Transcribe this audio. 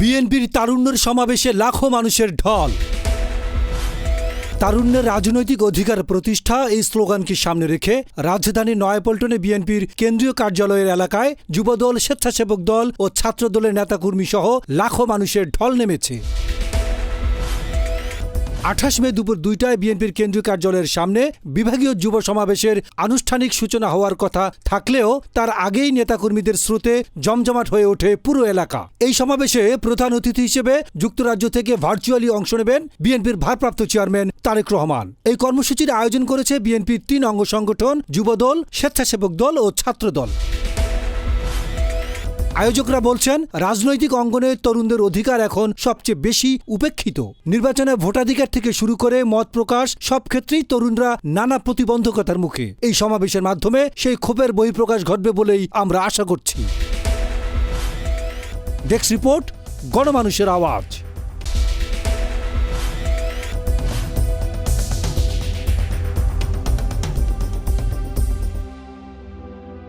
বিএনপির তারুণ্যের সমাবেশে লাখো মানুষের ঢল। তারুণ্যের রাজনৈতিক অধিকার প্রতিষ্ঠা এই স্লোগানকে সামনে রেখে রাজধানী নয়াপল্টনে বিএনপির কেন্দ্রীয় কার্যালয়ের এলাকায় যুবদল, স্বেচ্ছাসেবক দল ও ছাত্রদলের নেতাকর্মী সহ লাখো মানুষের ঢল নেমেছে। আঠাশ মে দুপুর দুইটায় বিএনপির কেন্দ্রীয় কার্যালয়ের সামনে বিভাগীয় যুব সমাবেশের আনুষ্ঠানিক সূচনা হওয়ার কথা থাকলেও তার আগেই নেতাকর্মীদের স্রোতে জমজমাট হয়ে ওঠে পুরো এলাকা। এই সমাবেশে প্রধান অতিথি হিসেবে যুক্তরাজ্য থেকে ভার্চুয়ালি অংশ নেবেন বিএনপির ভারপ্রাপ্ত চেয়ারম্যান তারেক রহমান। এই কর্মসূচির আয়োজন করেছে বিএনপির তিন অঙ্গ সংগঠন, যুবদল, স্বেচ্ছাসেবক দল ও ছাত্রদল। আয়োজকরা বলছেন, রাজনৈতিক অঙ্গনে তরুণদের অধিকার এখন সবচেয়ে বেশি উপেক্ষিত। নির্বাচনে ভোটাধিকার থেকে শুরু করে মত প্রকাশ সব ক্ষেত্রেই তরুণরা নানা প্রতিবন্ধকতার মুখে। এই সমাবেশের মাধ্যমে সেই ক্ষোভের বহিঃপ্রকাশ ঘটবে বলেই আমরা আশা করছি। ডেস্ক রিপোর্ট, গণমানুষের আওয়াজ।